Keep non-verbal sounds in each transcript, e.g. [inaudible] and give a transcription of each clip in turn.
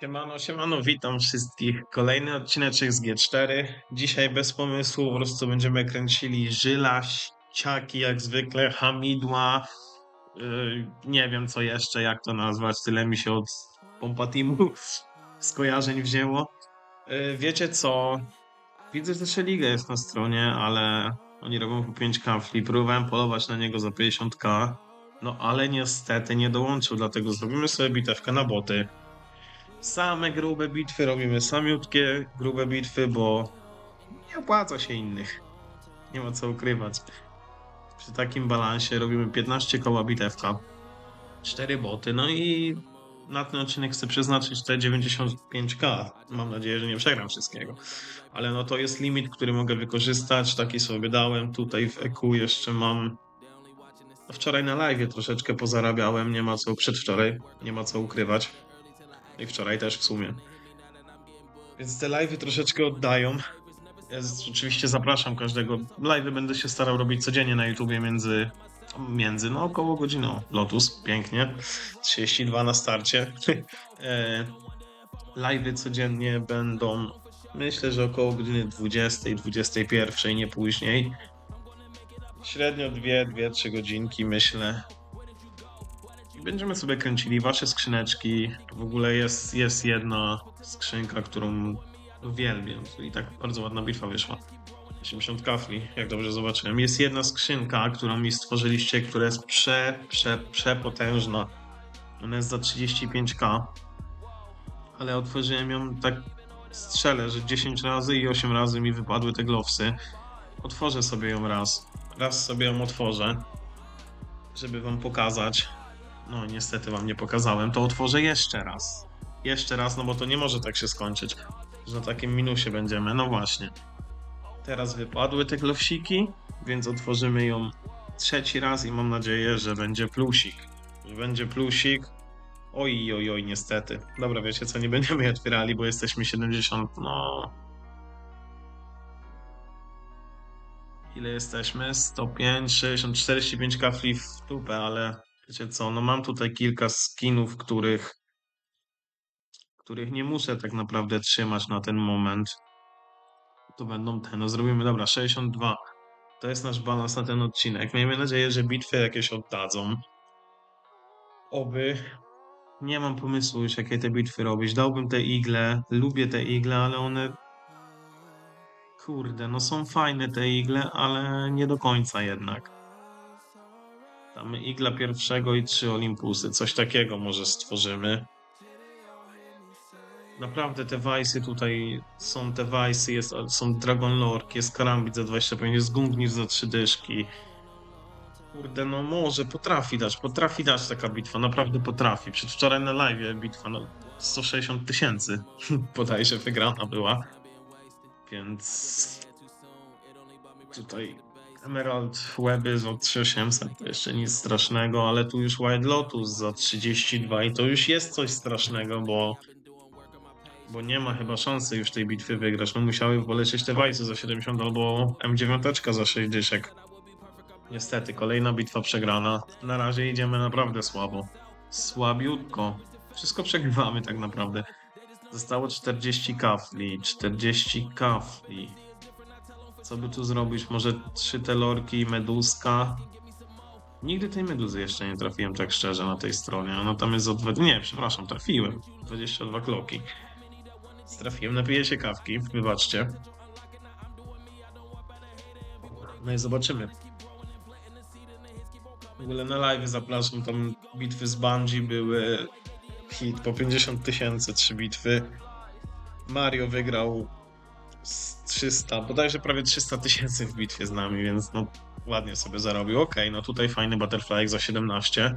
Siemano, siemano, witam wszystkich. Kolejny odcineczek z G4. Dzisiaj bez pomysłu, po prostu będziemy kręcili żyla, ciaki jak zwykle, hamidła, yy, nie wiem co jeszcze, jak to nazwać, tyle mi się od Pompatimu [laughs] skojarzeń wzięło. Yy, wiecie co, widzę, że jeszcze Liga jest na stronie, ale oni robią po 5 kafli, próbowałem polować na niego za 50k, no ale niestety nie dołączył, dlatego zrobimy sobie bitewkę na boty. Same grube bitwy robimy, samiutkie grube bitwy, bo nie opłaca się innych. Nie ma co ukrywać. Przy takim balansie robimy 15 koła bitewka, 4 boty, no i na ten odcinek chcę przeznaczyć te 95k. Mam nadzieję, że nie przegram wszystkiego. Ale no to jest limit, który mogę wykorzystać. Taki sobie dałem. Tutaj w EQ jeszcze mam. No wczoraj na live troszeczkę pozarabiałem. Nie ma co przedwczoraj. Nie ma co ukrywać. I wczoraj też w sumie. Więc te live'y troszeczkę oddają. Ja oczywiście zapraszam każdego. Live'y będę się starał robić codziennie na YouTubie między, między no około godziną. Lotus, pięknie. 32 na starcie. [laughs] E, live'y codziennie będą, myślę, że około godziny 20, 21, nie później. Średnio 2-3 godzinki, myślę. Będziemy sobie kręcili wasze skrzyneczki. W ogóle jest, jest jedna skrzynka, którą uwielbiam. I tak bardzo ładna bitwa wyszła. 80 kafli, jak dobrze zobaczyłem. Jest jedna skrzynka, którą mi stworzyliście, która jest prze, prze, przepotężna. Ona jest za 35k. Ale otworzyłem ją tak strzelę, że 10 razy i 8 razy mi wypadły te glowsy. Otworzę sobie ją raz. Raz sobie ją otworzę, żeby wam pokazać. No, niestety wam nie pokazałem. To otworzę jeszcze raz. Jeszcze raz, no bo to nie może tak się skończyć, że na takim minusie będziemy. No właśnie. Teraz wypadły te glowsiki, więc otworzymy ją trzeci raz i mam nadzieję, że będzie plusik. Że będzie plusik. Oj, oj, oj, niestety. Dobra, wiecie co, nie będziemy je otwierali, bo jesteśmy 70, no... Ile jesteśmy? 105, 60, 45 kafli w dupę, ale wiecie co, no mam tutaj kilka skinów, których których nie muszę tak naprawdę trzymać na ten moment. To będą te, no zrobimy, dobra, 62. To jest nasz balans na ten odcinek. Miejmy nadzieję, że bitwy jakieś oddadzą. Oby. Nie mam pomysłu już, jakie te bitwy robić. Dałbym te igle, lubię te igle, ale one... Kurde, no są fajne te igle, ale nie do końca jednak. Damy igla pierwszego i trzy Olympusy. Coś takiego może stworzymy. Naprawdę te Vice'y tutaj są te Vice'y, jest, są Dragon Lork, jest Karambit za 25, jest Gungnir za 3 dyszki. Kurde, no może, potrafi dać, potrafi dać taka bitwa, naprawdę potrafi. Przedwczoraj na live bitwa, no 160 tysięcy [laughs] bodajże wygrana była. Więc tutaj Emerald Weby za 3800 to jeszcze nic strasznego, ale tu już White Lotus za 32 i to już jest coś strasznego, bo bo nie ma chyba szansy już tej bitwy wygrać. No musiały polecieć te Wajsy za 70 albo M9 za 6 dyszek. Niestety, kolejna bitwa przegrana. Na razie idziemy naprawdę słabo. Słabiutko. Wszystko przegrywamy tak naprawdę. Zostało 40 kafli, 40 kafli. Co by tu zrobić? Może trzy telorki i meduska? Nigdy tej meduzy jeszcze nie trafiłem tak szczerze na tej stronie. Ona tam jest za dwa... Nie, przepraszam, trafiłem. 22 kloki. Strafiłem, napiję się kawki, wybaczcie. No i zobaczymy. W ogóle na live zapraszam, tam bitwy z Bungie były hit po 50 tysięcy, trzy bitwy. Mario wygrał z 300, bodajże prawie 300 tysięcy w bitwie z nami, więc no ładnie sobie zarobił. Okej, no tutaj fajny Butterfly za 17.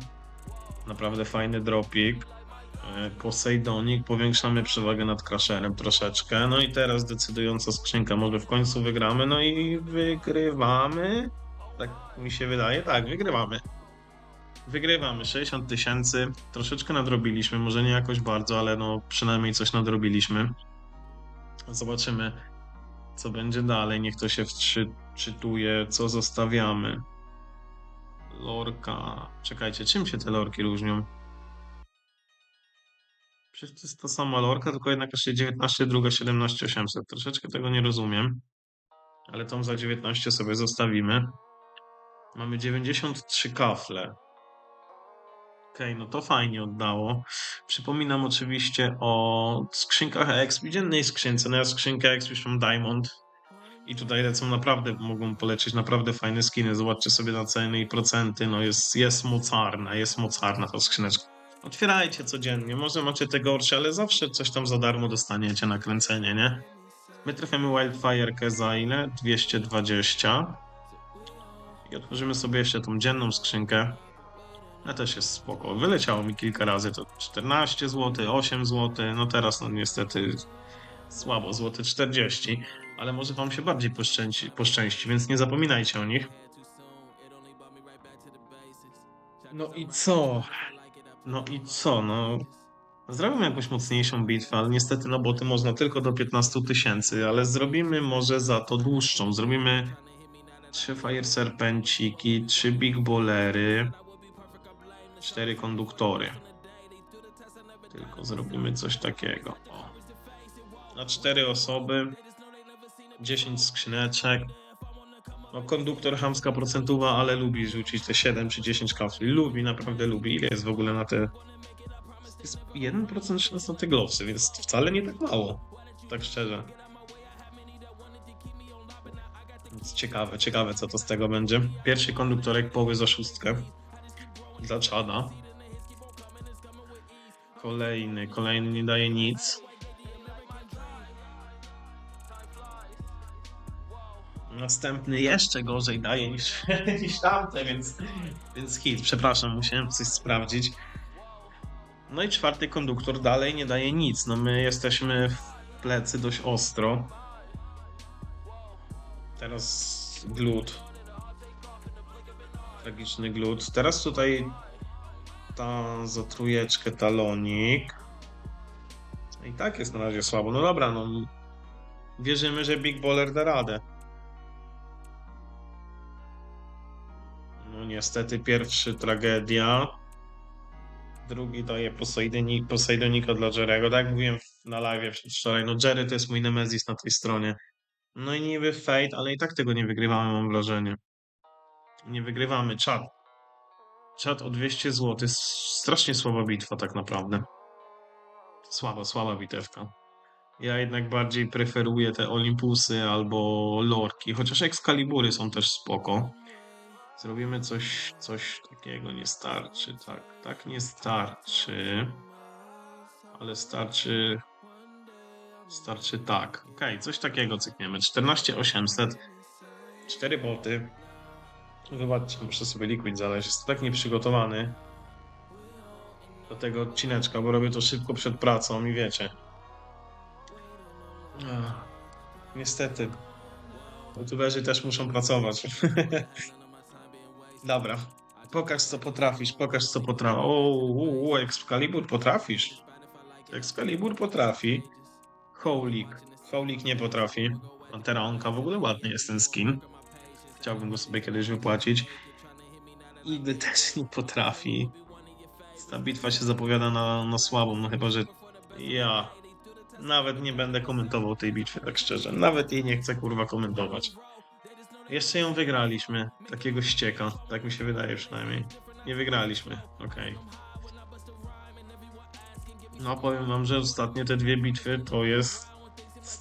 Naprawdę fajny dropik. E, Posejdonik, powiększamy przewagę nad Crasherem troszeczkę. No i teraz decydująca skrzynka, może w końcu wygramy, no i wygrywamy. Tak mi się wydaje, tak, wygrywamy. Wygrywamy 60 tysięcy, troszeczkę nadrobiliśmy, może nie jakoś bardzo, ale no przynajmniej coś nadrobiliśmy. Zobaczymy, co będzie dalej. Niech to się wczytuje, co zostawiamy. Lorka. Czekajcie, czym się te lorki różnią? Przecież to jest ta sama lorka, tylko jedna kosztuje 19, druga 17 800. Troszeczkę tego nie rozumiem. Ale tą za 19 sobie zostawimy. Mamy 93 kafle. Okej, no to fajnie oddało. Przypominam oczywiście o skrzynkach EXP, dziennej skrzynce. No ja skrzynkę EXP już mam Diamond. I tutaj lecą naprawdę, mogą polecieć naprawdę fajne skiny. Zobaczcie sobie na ceny i procenty. No jest, jest mocarna, jest mocarna ta skrzyneczka. Otwierajcie codziennie. Może macie te gorsze, ale zawsze coś tam za darmo dostaniecie na kręcenie, nie? My trafiamy Wildfire'kę za ile? 220. I otworzymy sobie jeszcze tą dzienną skrzynkę. No też jest spoko. Wyleciało mi kilka razy to 14 zł, 8 zł. No teraz no niestety słabo, złoty 40. Ale może wam się bardziej poszczęści, poszczęści, więc nie zapominajcie o nich. No i co? No i co? No Zrobimy jakąś mocniejszą bitwę, ale niestety na boty można tylko do 15 tysięcy, ale zrobimy może za to dłuższą. Zrobimy trzy Fire Serpenciki, trzy Big Bolery, cztery konduktory. Tylko zrobimy coś takiego. O. Na cztery osoby, 10 skrzyneczek. No, konduktor hamska procentowa, ale lubi rzucić te 7 czy 10 kafli. Lubi, naprawdę lubi. Ile jest w ogóle na te jest 1% szans na te glowsy, więc wcale nie tak mało. Tak szczerze. Więc ciekawe, ciekawe co to z tego będzie. Pierwszy konduktorek poły za szóstkę. Dla czada. Kolejny, kolejny nie daje nic. Następny jeszcze gorzej daje niż, [laughs] niż tamte, więc, więc hit. Przepraszam, musiałem coś sprawdzić. No i czwarty konduktor dalej nie daje nic. No my jesteśmy w plecy dość ostro. Teraz glut. Tragiczny glut. Teraz tutaj ta za trójeczkę talonik. I tak jest na razie słabo. No dobra, no. Wierzymy, że Big Baller da radę. No niestety pierwszy tragedia. Drugi daje Poseidoni- Poseidonika dla Jerego. Tak jak mówiłem na live wczoraj, no Jerry to jest mój Nemezis na tej stronie. No i niby Fate, ale i tak tego nie wygrywamy, mam wrażenie. Nie wygrywamy. Czat. Czat o 200 zł. Strasznie słaba bitwa tak naprawdę. Słaba, słaba bitewka. Ja jednak bardziej preferuję te Olympusy albo Lorki, chociaż Excalibury są też spoko. Zrobimy coś, coś takiego, nie starczy, tak, tak nie starczy, ale starczy, starczy tak. Ok, coś takiego cykniemy, 14800, 4 boty. Zobaczcie, muszę sobie liquid znaleźć, jest tak nieprzygotowany do tego odcineczka, bo robię to szybko przed pracą i wiecie. Ach, niestety, youtuberzy też muszą pracować. [laughs] Dobra. Pokaż co potrafisz, pokaż co potrafisz. O, o, Excalibur potrafisz. Excalibur potrafi. Howlik. Howlik nie potrafi. Panteronka, w ogóle ładny jest ten skin. Chciałbym go sobie kiedyś wypłacić. Igdy też nie potrafi. Ta bitwa się zapowiada na, na słabą, no chyba, że ja nawet nie będę komentował tej bitwy, tak szczerze. Nawet jej nie chcę kurwa komentować. Jeszcze ją wygraliśmy. Takiego ścieka. Tak mi się wydaje przynajmniej. Nie wygraliśmy. Okej. No powiem wam, że ostatnie te dwie bitwy to jest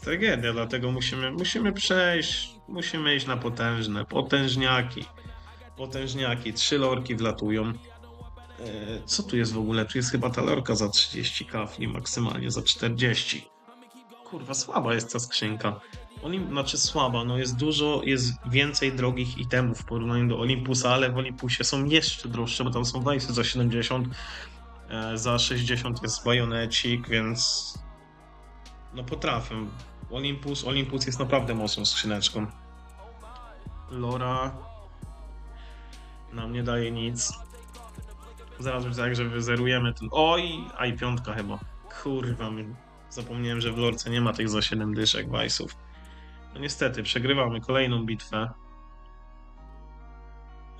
tragedia, dlatego musimy, musimy przejść, musimy iść na potężne, potężniaki. Potężniaki, trzy lorki wlatują. E, co tu jest w ogóle? Tu jest chyba ta lorka za 30 kafli, maksymalnie za 40. Kurwa, słaba jest ta skrzynka. Olim, znaczy słaba, no jest dużo, jest więcej drogich itemów w porównaniu do Olympusa, ale w Olympusie są jeszcze droższe, bo tam są wajsy za 70, e, za 60 jest bajonecik, więc no potrafię. Olympus, Olympus jest naprawdę mocną skrzyneczką. Lora nam nie daje nic. Zaraz będzie tak, że wyzerujemy ten... Oj, a i piątka chyba. Kurwa, zapomniałem, że w lorce nie ma tych za 7 dyszek wajsów. No niestety, przegrywamy kolejną bitwę.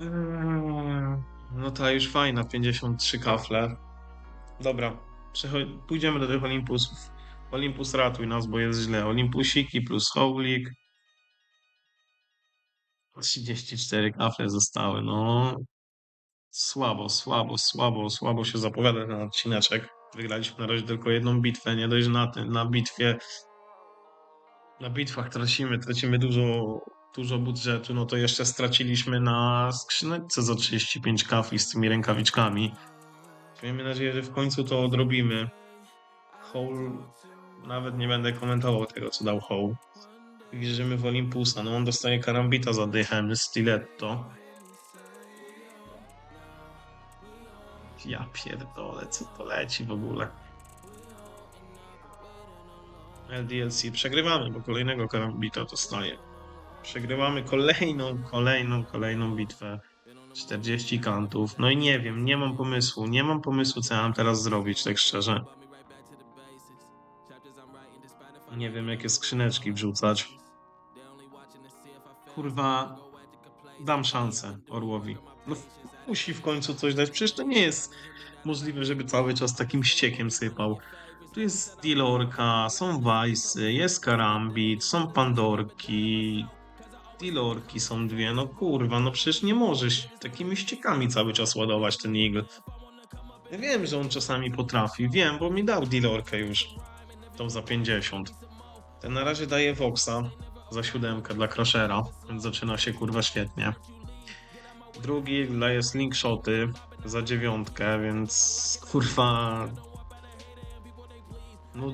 Eee, no ta już fajna, 53 kafle. Dobra, pójdziemy do tych Olympusów. Olympus ratuj nas, bo jest źle. Olympusiki plus Howlik. 34 kafle zostały, no. Słabo, słabo, słabo, słabo się zapowiada ten odcineczek. Wygraliśmy na razie tylko jedną bitwę, nie dość na tym, na bitwie. Na bitwach tracimy, tracimy dużo, dużo budżetu, no to jeszcze straciliśmy na skrzyneczce za 35 kafli z tymi rękawiczkami. Miejmy nadzieję, że w końcu to odrobimy. Hole, nawet nie będę komentował tego, co dał Hole. Wierzymy w Olympusa, no on dostaje karambita za dychem, stiletto. Ja pierdolę, co to leci w ogóle. LDLC przegrywamy, bo kolejnego karambita dostaje. Przegrywamy kolejną, kolejną, kolejną bitwę. 40 kantów. No i nie wiem, nie mam pomysłu. Nie mam pomysłu, co ja mam teraz zrobić, tak szczerze. Nie wiem, jakie skrzyneczki wrzucać. Kurwa, dam szansę Orłowi. No, musi w końcu coś dać. Przecież to nie jest możliwe, żeby cały czas takim ściekiem sypał. Tu jest Dilorka, są Wajsy, jest Karambit, są Pandorki. Dilorki są dwie, no kurwa, no przecież nie możesz takimi ściekami cały czas ładować ten Eagle. Ja wiem, że on czasami potrafi, wiem, bo mi dał Dilorkę już. Tą za 50. Ten na razie daje Voxa za siódemkę dla Crushera, więc zaczyna się kurwa świetnie. Drugi daje slingshoty za dziewiątkę, więc kurwa. No,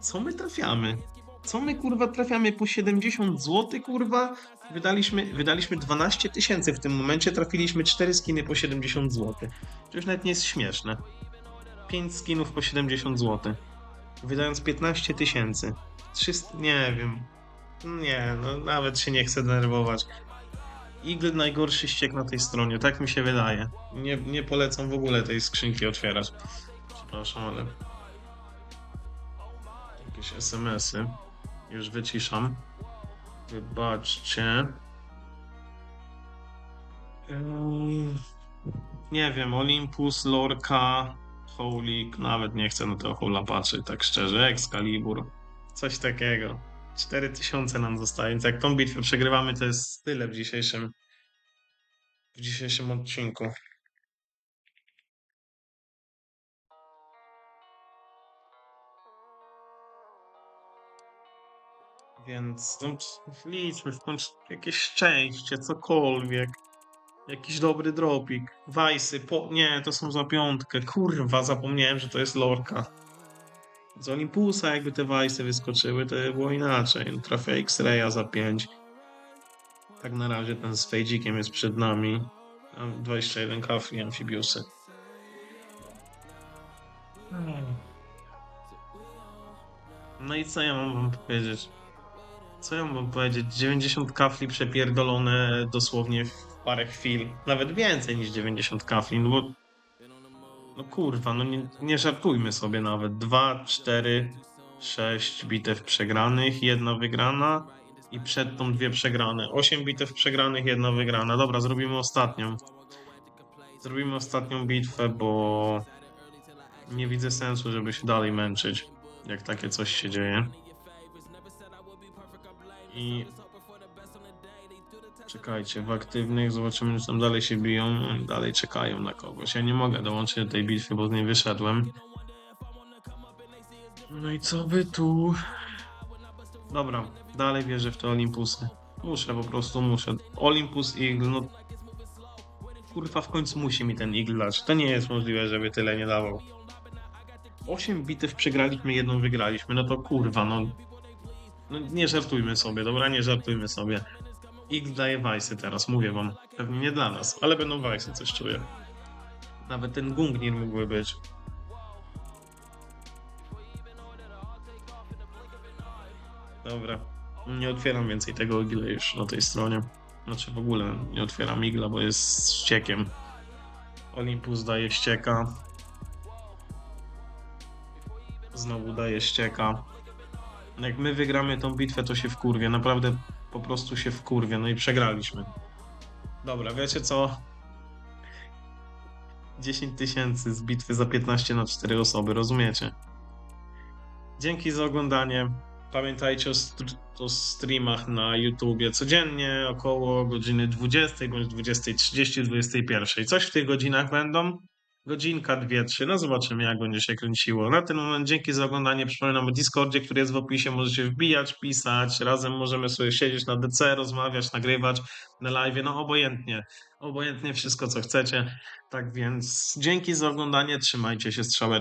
co my trafiamy? Co my kurwa trafiamy po 70 zł, kurwa? Wydaliśmy, wydaliśmy 12 tysięcy w tym momencie, trafiliśmy 4 skiny po 70 zł. To już nawet nie jest śmieszne. 5 skinów po 70 zł. Wydając 15 tysięcy. 300, nie wiem. Nie, no nawet się nie chcę denerwować. Eagle najgorszy ściek na tej stronie, tak mi się wydaje. Nie, nie polecam w ogóle tej skrzynki otwierać. Przepraszam, ale... Jakieś SMS-y. Już wyciszam. Wybaczcie. Ym, Nie wiem, Olympus, Lorca, Howlik, nawet nie chcę na tego Howla patrzeć, tak szczerze. Excalibur, coś takiego. 4000 nam zostaje, więc jak tą bitwę przegrywamy, to jest tyle w dzisiejszym w dzisiejszym odcinku. Więc no, liczmy w końcu jakieś szczęście, cokolwiek. Jakiś dobry dropik. Wajsy, po... nie, to są za piątkę. Kurwa, zapomniałem, że to jest lorka. Z Olympusa jakby te wajsy wyskoczyły, to by było inaczej. Trafia X-Raya za 5. Tak na razie ten z Fejdzikiem jest przed nami. Mam 21 kafli, amfibiusy. No i co ja mam wam powiedzieć? Co ja mam powiedzieć? 90 kafli przepierdolone dosłownie w parę chwil. Nawet więcej niż 90 kafli, no bo... No kurwa, no nie, nie żartujmy sobie nawet. 2, 4, 6 bitew przegranych, jedna wygrana i przed tą dwie przegrane. 8 bitew przegranych, jedna wygrana. Dobra, zrobimy ostatnią. Zrobimy ostatnią bitwę, bo nie widzę sensu, żeby się dalej męczyć, jak takie coś się dzieje. I czekajcie, w aktywnych zobaczymy, czy tam dalej się biją, dalej czekają na kogoś. Ja nie mogę dołączyć do tej bitwy, bo z niej wyszedłem. No i co by tu? Dobra, dalej wierzę w te Olympusy. Muszę, po prostu muszę. Olympus Eagle, no kurwa w końcu musi mi ten Eagle dać. To nie jest możliwe, żeby tyle nie dawał. 8 bitew przegraliśmy, jedną wygraliśmy, no to kurwa, no. No nie żartujmy sobie, dobra, nie żartujmy sobie. Eagle daje Wajsy teraz, mówię wam. Pewnie nie dla nas, ale będą Wajsy, coś czuję. Nawet ten Gungnir mógłby być. Dobra. Nie otwieram więcej tego igla już na tej stronie. Znaczy w ogóle nie otwieram igla, bo jest ściekiem. Olympus daje ścieka. Znowu daje ścieka. Jak my wygramy tą bitwę, to się wkurwie. Naprawdę po prostu się wkurwie. No i przegraliśmy. Dobra, wiecie co? 10 tysięcy z bitwy za 15 na 4 osoby, rozumiecie? Dzięki za oglądanie. Pamiętajcie o, str- o streamach na YouTubie codziennie około godziny 20 bądź 20.30, 21. Coś w tych godzinach będą. Godzinka, dwie, trzy. No zobaczymy, jak będzie się kręciło. Na ten moment dzięki za oglądanie. Przypominam o Discordzie, który jest w opisie. Możecie wbijać, pisać. Razem możemy sobie siedzieć na DC, rozmawiać, nagrywać na live. No obojętnie. Obojętnie wszystko, co chcecie. Tak więc dzięki za oglądanie. Trzymajcie się, strzałeczka.